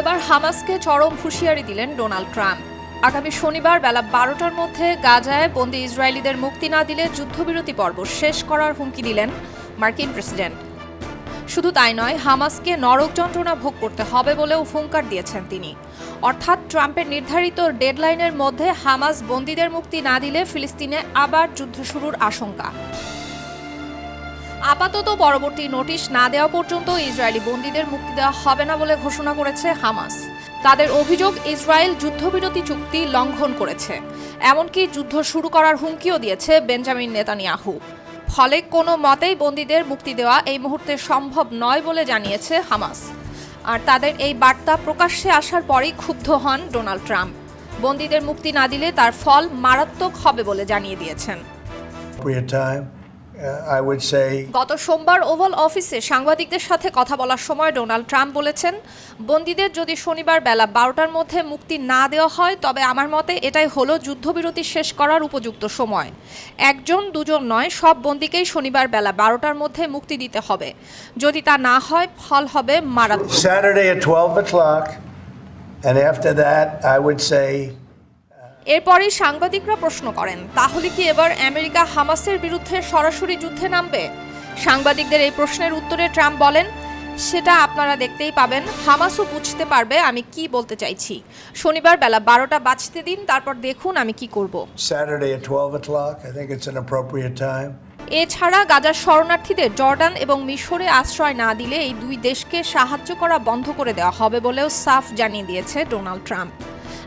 এবার হামাসকে চরম হুঁশিয়ারি দিলেন ডোনাল্ড ট্রাম্প। আগামী শনিবার বেলা বারোটার মধ্যে গাজায় বন্দি ইসরায়েলিদের মুক্তি না দিলে যুদ্ধবিরতি পর্ব শেষ করার হুমকি দিলেন মার্কিন প্রেসিডেন্ট। শুধু তাই নয়, হামাসকে নরক যন্ত্রণা ভোগ করতে হবে বলেও হুঙ্কার দিয়েছেন তিনি। অর্থাৎ ট্রাম্পের নির্ধারিত ডেডলাইনের মধ্যে হামাস বন্দীদের মুক্তি না দিলে ফিলিস্তিনে আবার যুদ্ধ শুরুর আশঙ্কা। আপাতত পরবর্তী নোটিশ না দেওয়া পর্যন্ত ইসরায়েলি বন্দীদের মুক্তি দেওয়া হবে না বলে ঘোষণা করেছে হামাস। তাদের অভিযোগ, ইসরায়েল যুদ্ধবিরতি চুক্তি লঙ্ঘন করেছে। এমনকি যুদ্ধ শুরু করার হুমকিও দিয়েছে বেঞ্জামিন নেতানিয়াহু। ফলে কোনো মতেই বন্দীদের মুক্তি দেওয়া এই মুহূর্তে সম্ভব নয় বলে জানিয়েছে হামাস। আর তাদের এই বার্তা প্রকাশ্যে আসার পরেই ক্ষুব্ধ হন ডোনাল্ড ট্রাম্প। বন্দীদের মুক্তি না দিলে তার ফল মারাত্মক হবে বলে জানিয়ে দিয়েছেন। Uh, I would say গত সোমবার ওভাল অফিসে সাংবাদিকদের সাথে কথা বলার সময় ডোনাল্ড ট্রাম্প বলেছেন বন্দীদের যদি শনিবার বেলা বারোটার মধ্যে মুক্তি না দেওয়া হয় তবে আমার মতে এটাই হলো যুদ্ধবিরতি শেষ করার উপযুক্ত সময়। একজন দুজন নয় সব বন্দীকেই শনিবার বেলা বারোটার মধ্যে মুক্তি দিতে হবে। যদি তা না হয় ফল হবে মারাত্মক। এরপরই সাংবাদিকরা প্রশ্ন করেন তাহলে কি এবার আমেরিকা হামাসের বিরুদ্ধে সরাসরি যুদ্ধে নামবে সাংবাদিকদের এই প্রশ্নের উত্তরে ট্রাম্প বলেন সেটা আপনারা দেখতেই পাবেন হামাসও বুঝতে পারবে আমি কি বলতে চাইছি শনিবার বেলা বারোটা বাজতে দিন তারপর দেখুন আমি কি করব Saturday at 12 o'clock. I think it's an appropriate time. এছাড়া গাজার শরণার্থীদের জর্ডান এবং মিশরে আশ্রয় না দিলে এই দুই দেশকে সাহায্য করা বন্ধ করে দেওয়া হবে বলেও সাফ জানিয়ে দিয়েছে ডোনাল্ড ট্রাম্প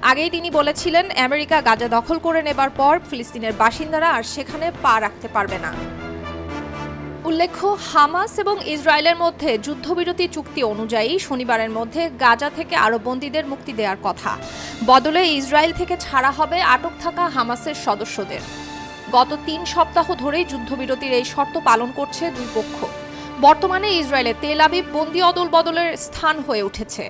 আগেই তিনি বলেছিলেন, আমেরিকা গাজা দখল করে নেবার পর ফিলিস্তিনের বাসিন্দারা আর সেখানে পা রাখতে পারবে না। উল্লেখ্য, হামাস এবং ইসরায়েলের মধ্যে যুদ্ধবিরতি চুক্তি অনুযায়ী শনিবারের মধ্যে গাজা থেকে আরও বন্দীদের মুক্তি দেওয়ার কথা। বদলে ইসরায়েল থেকে ছাড়া হবে আটক থাকা হামাসের সদস্যদের। গত তিন সপ্তাহ ধরেই যুদ্ধবিরতির এই শর্ত পালন করছে দুই পক্ষ। বর্তমানে ইসরায়েলে তেল আবিব বন্দি অদল বদলের স্থান হয়ে উঠেছে।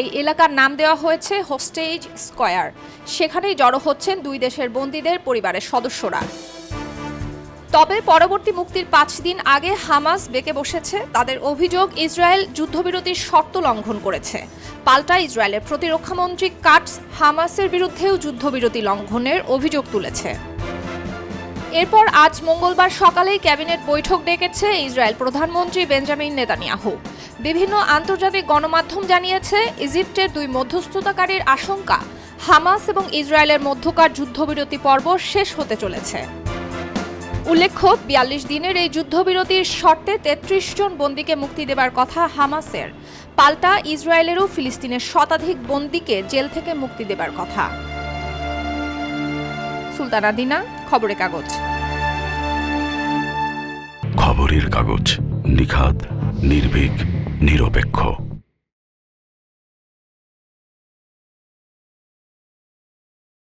এই এলাকার নাম দেওয়া হয়েছে হোস্টেজ স্কয়ার। সেখানেই জড়ো হচ্ছেন দুই দেশের বন্দীদের পরিবারের সদস্যরা। তবে পরবর্তী মুক্তির পাঁচ দিন আগে হামাস বেঁকে বসেছে। তাদের অভিযোগ, ইসরায়েল যুদ্ধবিরতির শর্ত লঙ্ঘন করেছে। পাল্টা ইসরায়েলের প্রতিরক্ষামন্ত্রী কাটস হামাসের বিরুদ্ধেও যুদ্ধবিরতি লঙ্ঘনের অভিযোগ তুলেছে। এরপর আজ মঙ্গলবার সকালেই ক্যাবিনেট বৈঠক ডেকেছে ইসরায়েল প্রধানমন্ত্রী বেঞ্জামিন নেতানিয়াহু। বিভিন্ন আন্তর্জাতিক গণমাধ্যম জানিয়েছে, ইজিপ্টের দুই মধ্যস্থতাকারীর আশঙ্কা, হামাস এবং ইসরায়েলের মধ্যকার যুদ্ধবিরতি পর্ব শেষ হতে চলেছে। উল্লেখ্য, বিয়াল্লিশ দিনের এই যুদ্ধবিরতির শর্তে তেত্রিশ জন বন্দীকে মুক্তি দেবার কথা হামাসের। পাল্টা ইসরায়েলেরও ফিলিস্তিনের শতাধিক বন্দীকে জেল থেকে মুক্তি দেবার কথা। সুলতানা দিনা খবরের কাগজ। খবরের কাগজ নিখাদ নির্ভীক নিরপেক্ষ।